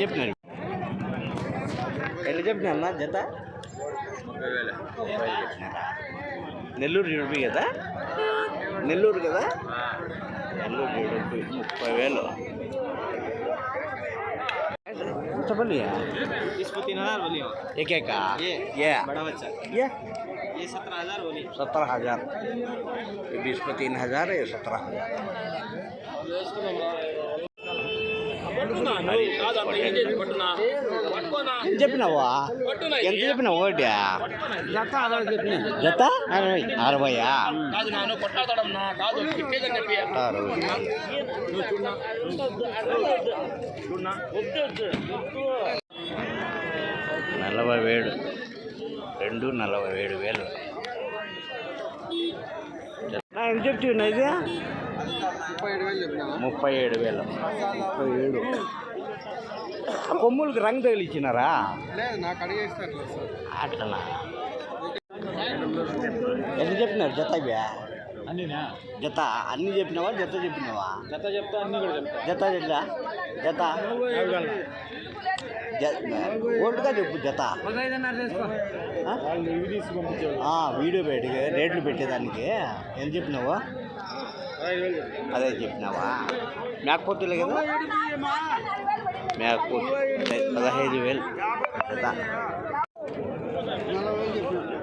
చెప్పినారు ఎట్లా చెప్పినారు జత ముప్పై చెప్పినారా నెల్లూరు ఇరవై కదా నెల్లూరు కదా నెల్లూరు ఇరవై ముప్పై వేలు ఎంత बोलिए इसको तीन हजार बोलिए एक एक का ये ये बड़ा बच्चा ये ये सत्रह हजार बोलिए सत्रह हजार ये बीस पे तीन हजार ये सत्रह हजार ఎంత చెప్పినావా? ఎంత చెప్పినావు? ఒకటి. జత అరవయా? నలభై వేలు. రెండు నలభై ఏడు వేలు. చెప్తున్నా ఇది ముప్పై ఏడు వేలు ముప్పై ఏడు ఆ కొమ్ములకి రంగు తగిలిచ్చినారా? అట్లనా? ఎంత చెప్పినారు జత జత. అన్ని చెప్పినావా జత చెప్పినావా? జత చెప్తా అన్ని కూడా చెప్తా. జత జత? జత ఓటుగా చెప్పు జత. వీడియో పెట్టి రేట్లు పెట్టేదానికి. ఎంత చెప్పినావా? అదే చెప్పినావా? మేకపోతులే కదా? మేకపోతు పదహైదు వేలు.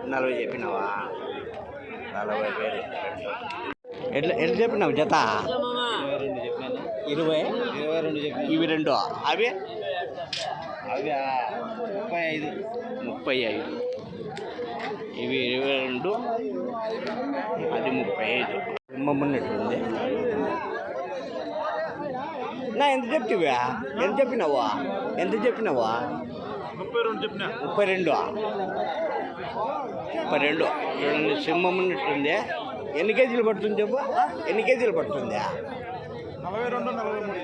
నలభై చెప్పినావా? నలభై వేలు. ఎట్లా ఎట్లా చెప్పినావు జత? ఇరవై. ఇరవై రెండు చెప్పిన ఇవి రెండు. అవి? అవి ముప్పై ఐదు. ముప్పై ఐదు. ఇవి ఇరవై రెండు. అది ముప్పై ఐదు. మమ్మల్నట్టుంది నా ఎంత చెప్తివా ఎంత చెప్పినావా? ఎంత చెప్పినావా? ముప్పై రెండు చెప్పిన. ముప్పై రెండు ముప్పై రెండు. చూడండి సింహం ఉన్నట్టుంది ఎన్ని కేజీలు పడుతుంది చెప్పు? ఎన్ని కేజీలు పడుతుందా? నలభై రెండు నలభై మూడు.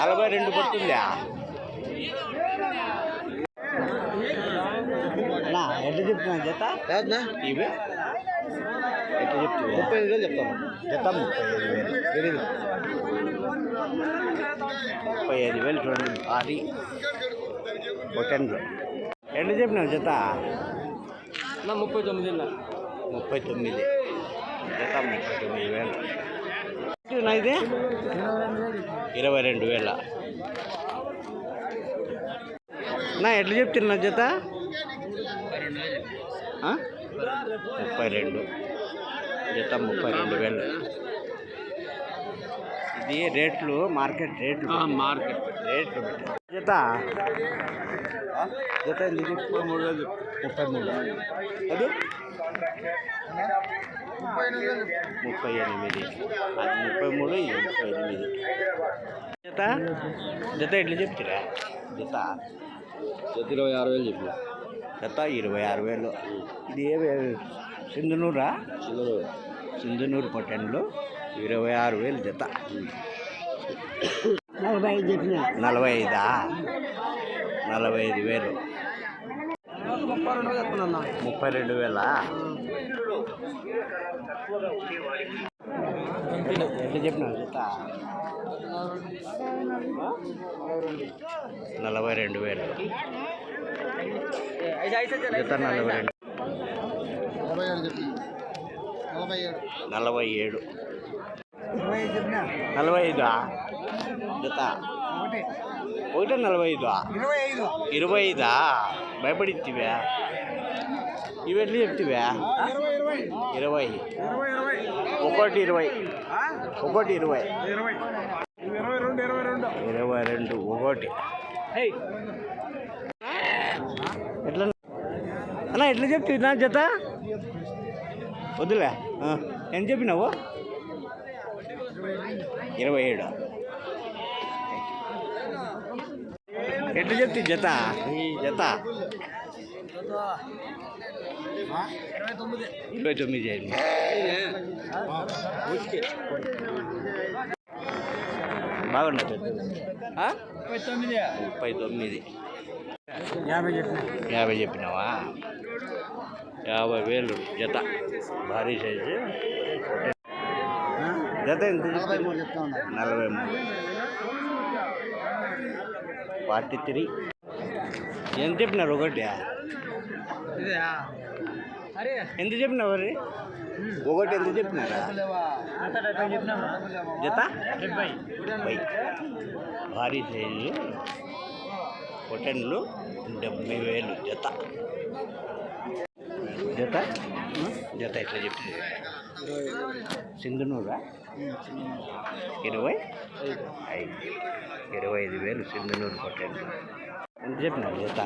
నలభై రెండు పడుతుందా? నా ఎట్లా చెప్తున్నా జత ఇవి? ఎట్లా ముప్పై ఐదు వేలు చెప్తాను చెప్తాను ముప్పై ఐదు వేలు తెలియదు ముప్పై ఐదు వేలు చూడండి అది బొటన్లు ఎట్లా చెప్పినావు జత నా ముప్పై తొమ్మిది ముప్పై తొమ్మిది జత ముప్పై తొమ్మిది వేలు ఇది ఇరవై రెండు వేల నా ఎట్లా చెప్తున్నా జత ముప్పై రెండు. జత ముప్పై రెండు వేలు. ఇది రేట్లు మార్కెట్ రేట్లు. మార్కెట్. రేట్లు. జత? జత ముప్పై మూడు వేలు. ముప్పై మూడు. అది? ముప్పై ఎనిమిది. అది ముప్పై మూడు ముప్పై ఎనిమిది. జత? జత ఎట్లా చెప్తారా? జత? జత ఇరవై ఆరు వేలు చెప్పిన. జత ఇరవై ఆరు వేలు. ఇది ఏ సింధునూరా? సింధునూరు పట్టణంలో ఇరవై ఆరు వేలు జత. నలభై ఐదు చెప్పిన? నలభై ఐదా? నలభై ఐదు వేలు. ముప్పై రెండు వేలు చెప్తున్నా ముప్పై రెండు వేల ఎట్లా చెప్పినావు నలభై రెండు వేలు. జత నలభై రెండు. నలభై ఏడు. నలభై ఐదు? ఐదా జత. ఒకటే నలభై ఐదా? ఇరవై ఐదు? ఇరవై ఐదా భయపడిత్తివా ఇవి ఎట్లా చెప్తివా? ఇరవై ఇరవై ఇరవై ఇరవై ఇరవై ఒకటి ఇరవై. ఒకటి ఇరవై. ఇరవై. రెండు ఒకటి. ఎట్లా? అన్నా ఎట్లా చెప్తావు? నా జత? వద్దులే. ఎంత చెప్పినావు? ఇరవై ఏడు. ఎట్లా చెప్తే జత? జత? ఇరవై తొమ్మిది. చేయండి బాగుండదు? ముప్పై తొమ్మిది. యాభై చెప్పిన. యాభై చెప్పినావా? యాభై వేలు జత. భారీ సైజు. జత ఎంత? నలభై మూడు ఫార్టీ త్రీ. ఎంత చెప్పినారు ఒకటి? ఎంత చెప్పినావు మరి? ఒకటి ఎంత చెప్పినారా? జత? భారీ సైజు. పొటెన్లు డెబ్బై వేలు. జత. జత? జత ఎట్లా చెప్తుంది? సింధునూరా? ఇరవై? ఐదు. ఇరవై ఐదు వేలు సింధునూరు పొటెన్లు ఎంత చెప్పినారు జత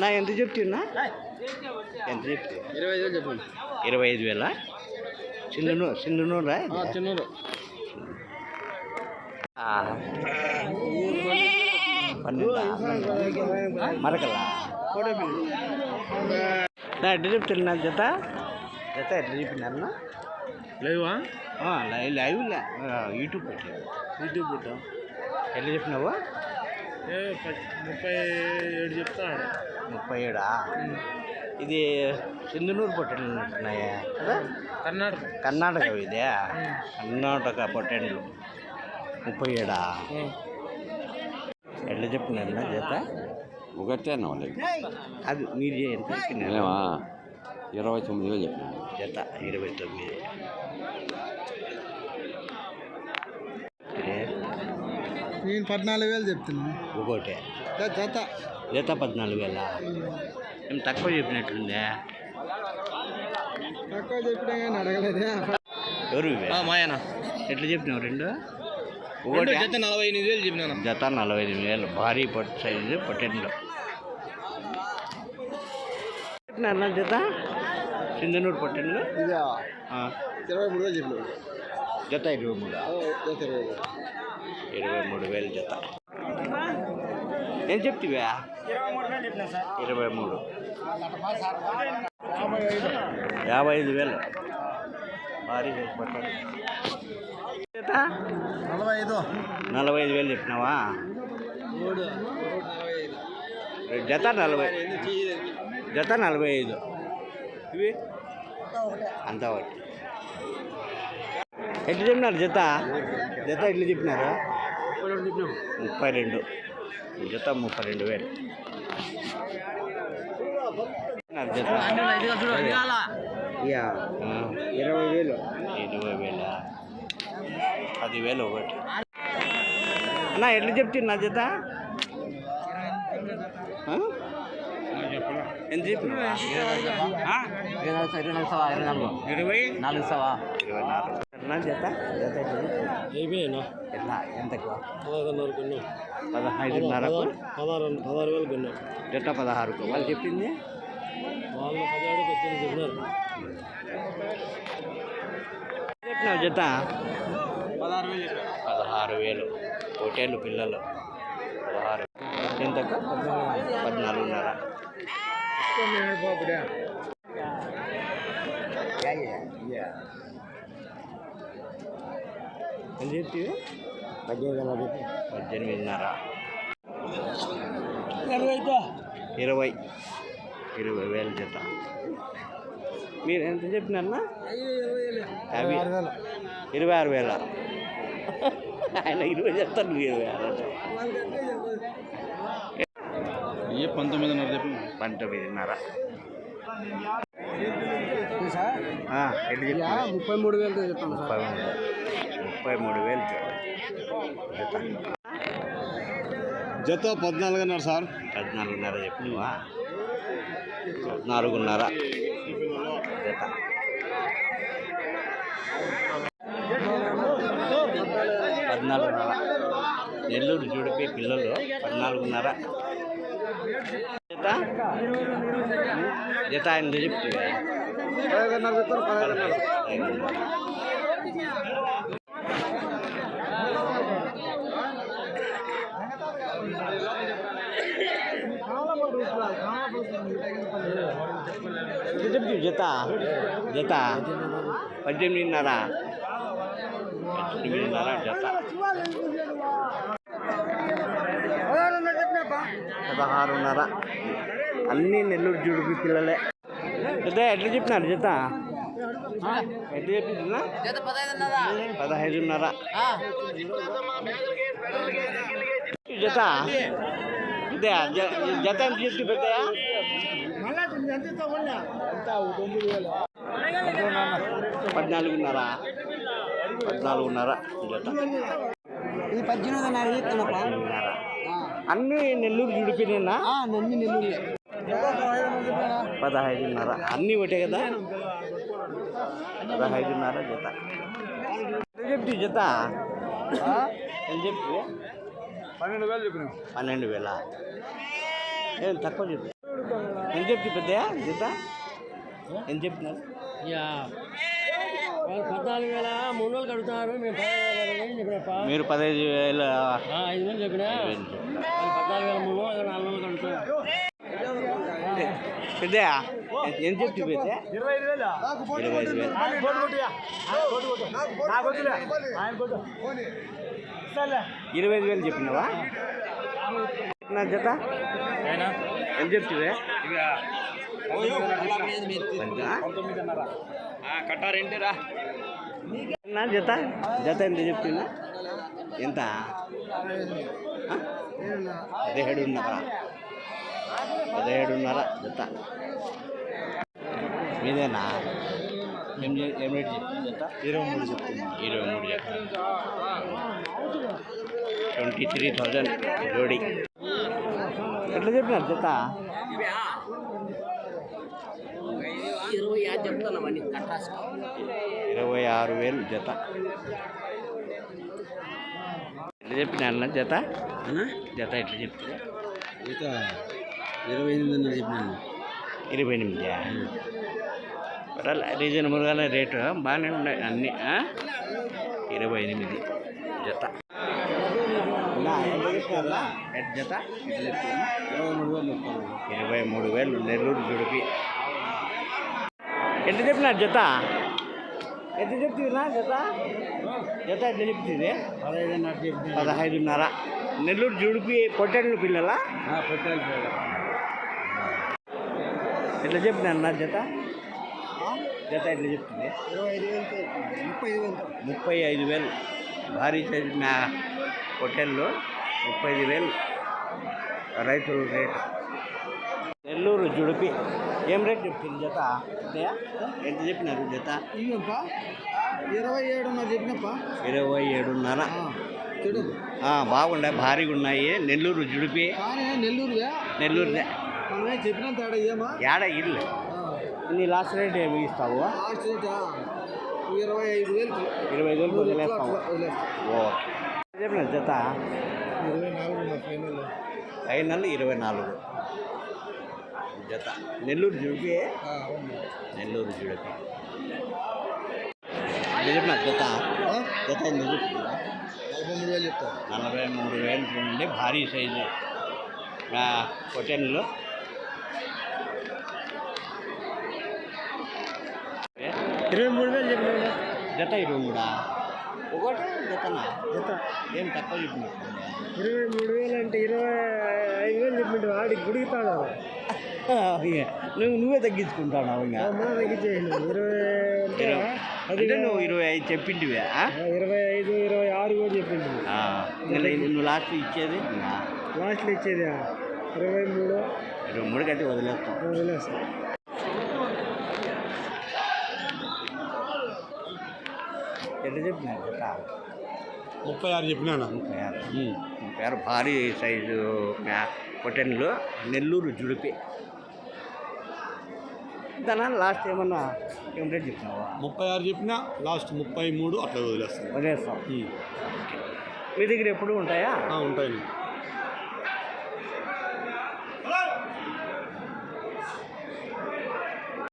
నా ఎంత చెప్తున్నా? ఎంత చెప్తే ఇరవై ఐదు వేలు చెప్పండి. ఇరవై ఐదు వేల? సింధునూరు సింధునూరా చిన్నూరు. మరకలా? నా ఎట్లా చెప్తున్నా జత? జత ఎట్లా చెప్పినారు లేవా? లైవ్ లైవ్ యూట్యూబ్ పెట్టాను యూట్యూబ్ పెట్టాం. ఎట్లా చెప్పినావు? ముప్పై ఏడు చెప్తాడు. ముప్పై ఏడా? ఇది సింధునూరు పొట్టెలు ఉంటున్నాయా కదా కర్ణాటక. కర్ణాటక ఇదే? కర్ణాటక పొట్టెండ్లు ముప్పై ఏడా? ఎట్లా చెప్పినారు జత? ఒకటే వాళ్ళకి అది మీరు ఎంత ఇరవై తొమ్మిది వేలు చెప్పినాను. జత ఇరవై తొమ్మిది ఏ, నేను పద్నాలుగు వేలు చెప్తున్నాను ఒకటే. జత జత. పద్నాలుగు వేల? ఏం తక్కువ చెప్పినట్లుందే తక్కువ చెప్పినా కానీ అడగలేదే. ఎవరు? మాయన ఎట్లా చెప్పినావు? రెండు? ఒకటి? జత నలభై ఎనిమిది వేలు చెప్పినాను. జత నలభై ఎనిమిది వేలు. భారీ పొట్టు సైజు చెప్పినారు జత? సింధనూరు పొట్టెండ్లు ఇదా. ఆ, ఇరవై మూడు వేలు చెప్పినాను జత ఇరవై మూడు? ఇరవై ఇరవై మూడు వేలు జత. ఏం చెప్తివా? ఇరవై మూడు. యాభై ఐదు వేలు. భారీ జత నలభై ఐదు నలభై ఐదు వేలు చెప్పినావా? జత నలభై. జత నలభై ఐదు. ఇవి? అంతా ఒకటి. ఎట్లా చెప్పినారు జత? జత ఎట్లా చెప్పినారు? ముప్పై రెండు. జత ముప్పై రెండు వేలు. జత? ఇరవై వేలు. ఇరవై వేల? పదివేలు ఒకటి. అన్నా ఎట్లా చెప్తున్నా జత? ఎంత చెప్పినా ఇరవై? నాలుగు సవా. ఇరవై నాలుగు. అన్నా జత? జత ఎట్లా? చెప్తున్నా? అయిపోయినా ఎట్లా? ఎంతకు పదకొండున్నర కొన్నాం. పదహైదున్నరకు పదహారు పదహారు వేలు కొన్నాం. జత పదహారుకు? వాళ్ళు చెప్పింది? వాళ్ళు పదిహేడుకి వచ్చింది చెప్పినారు. చెప్పినావు జత? పదహారు వేలు పదహారు వేలు. హోటల్ పిల్లలు. పదహారు. ఎంతకు పద్నాలుగున్నర. ఎంత చెప్తివి పద్దెనిమిదిన్నర. ఇరవై. ఇరవై వేలు జత. మీరు ఎంత చెప్పినారన్నా యాభై ఇరవై ఆరు వేల. ఆయన ఇరవై చెప్తాను నువ్వు ఇరవై ఆరు. ఏ పంతొమ్మిదిన్నర చెప్పి. పంతొమ్మిదిన్నర. ముప్పై మూడు వేలతో చెప్తాను ముప్పై మూడు. ముప్పై మూడు వేలు జత జత పద్నాలుగున్నర సార్. పద్నాలుగున్నర చెప్పినవా పద్నాలుగున్నర. జత. పద్నాలుగున్నర. నెల్లూరు చూడిపి పిల్లలు పద్నాలుగున్నర. జత? జత ఆయన చెప్తే ఎంత చెప్తావు జత. జత. పద్దెనిమిదిన్నర. పద్దెనిమిదిన్నర జత. పదహారున్నర. అన్నీ నెల్లూరు జుడిపి పిల్లలే. జత ఎట్లా చెప్పినారు జత? ఎంత చెప్పిందా పదహైదున్నర. జత. జత ఎంత చెప్తే పెద్దయా పద్నాలుగున్నర. పద్నాలుగున్నర ఇది పద్దెనిమిదిన్నర. పద్నాలుగున్నర. అన్నీ నెల్లూరు జుడిపినా నన్ను నెల్లూరు. పదహైదున్నర. అన్నీ ఒకటే కదా? పదహైదున్నర జత. చెప్తి జత? ఎంత చెప్తి? పన్నెండు వేలు చెప్పినావు పన్నెండు వేల? ఏం తక్కువ చెప్పు. ఎంత చెప్తి పెద్దయా జత? ఎంత చెప్తున్నారు? పద్నాలుగు వేల మూడు వేలు కడుతున్నారు మేము మీరు పదహైదు వేల ఐదు వేలు చెప్పినా? పద్నాలుగు వేల మూడు వేలు నాలుగు వేలు కడుతున్నారు పెద్దయా ఎంత చెప్తి పెద్ద ఇరవై ఐదు వేలు ఐదు ఇరవై ఐదు వేలు చెప్పినావా? నా జత? ఎంత చెప్తివే? కట్టారేంటిరా నా జత? జత ఎంత చెప్తున్నా ఎంత? పదిహేడున్నర. పదిహేడున్నర జత. మీదేనా? ఏం ఏం రేట్ చెప్తుంది ఇరవై మూడు చెప్తున్నా ఇరవై మూడు జత. ట్వంటీ త్రీ థౌజండ్ జోడి. ఎట్లా చెప్పినారు జత? ఇరవై ఆరు వేలు జత. ఎట్లా చెప్పినా జత? జత ఎట్లా చెప్తుంది ఇక ఇరవై ఎనిమిదిన్నర చెప్పినాను. ఇరవై ఎనిమిది? రీజనబుల్గానే రేటు బాగానే ఉన్నాయి అన్నీ? ఇరవై ఎనిమిది జత. ఎంత జత ఎట్లా? ఇరవై మూడు వేలు చెప్తాను ఇరవై మూడు వేలు నెల్లూరు జుడిపి. ఎంత చెప్పినారు జత? ఎంత చెప్తున్నా జత? జత ఎంత చెప్తుంది? పదహైదున్నర చెప్పిన పదహైదున్నర. నెల్లూరు జుడిపి పొట్టెళ్ళు పిల్లలా? పెట్టాలి ఎట్లా చెప్పినారు నా జత జత ఎట్లా చెప్తుంది? ఇరవై ఐదు వేలు ముప్పై ఐదు వేలు ముప్పై ఐదు వేలు. భారీ సైజు హోటల్లో ముప్పై ఐదు వేలు. రైతుల రేటు. నెల్లూరు జుడిపి. ఏం రేట్ చెప్తుంది జత? ఎంత చెప్పినారు జత? ఇవ్వప్ప ఇరవై ఏడున్నర చెప్పినప్ప. ఇరవై ఏడున్నర. బాగుండే భారీగా ఉన్నాయి. నెల్లూరు జుడిపి. కానీ నెల్లూరుగా నెల్లూరుదే. మనమే చెప్పిన తేడా ఏమా? యాడ ఇల్లు? నీ లాస్ట్ రేట్ ఏమి ఇస్తావు? లాస్ట్ రేటా? ఇరవై ఐదు వేలు. ఇరవై ఐదు వేలు వదిలేస్తావు. ఓకే. చెప్పిన జత? ఇరవై నాలుగు ఉన్న ఫైనల్? ఫైనల్ ఇరవై నాలుగు. జత. నెల్లూరు జుడిపి. నెల్లూరు జుడిపి. చెప్పిన జత. జత నలభై మూడు వేలు చెప్తాను నలభై మూడు వేలు చూడండి భారీ సైజు. పొటెన్లు ఇరవై మూడు వేలు చెప్పిన జత ఇరవై మూడా? ఒకటే జతనా జత. ఏం తక్కువ చెప్పిన ఇరవై మూడు వేలు అంటే ఇరవై ఐదు వేలు చెప్పిండు ఆడికి గుడికితాడు నువ్వు నువ్వే తగ్గించుకుంటావు ఇంకా. తగ్గించేయండి. ఇరవై అంటే నువ్వు ఇరవై ఐదు చెప్పింటివే? ఇరవై ఐదు ఇరవై ఆరు కూడా చెప్పిండు. నువ్వు లాస్ట్ ఇచ్చేది? లాస్ట్లో ఇచ్చేది ఇరవై మూడు. ఇరవై మూడుకి అయితే వదిలేస్తాం. వదిలేస్తా. ఎట్లా చెప్పినారు? జత ముప్పై ఆరు చెప్పినాను? ముప్పై ఆరు. ముప్పై ఆరు భారీ సైజు పొటెన్లు నెల్లూరు జుడిపి. దాని లాస్ట్ ఏమన్నా ఏం రేట్ చెప్పినావా? ముప్పై ఆరు చెప్పినా లాస్ట్ ముప్పై మూడు అట్లా వదిలేస్తాను వదిలేస్తాం. మీ దగ్గర ఎప్పుడు ఉంటాయా? ఉంటాయి.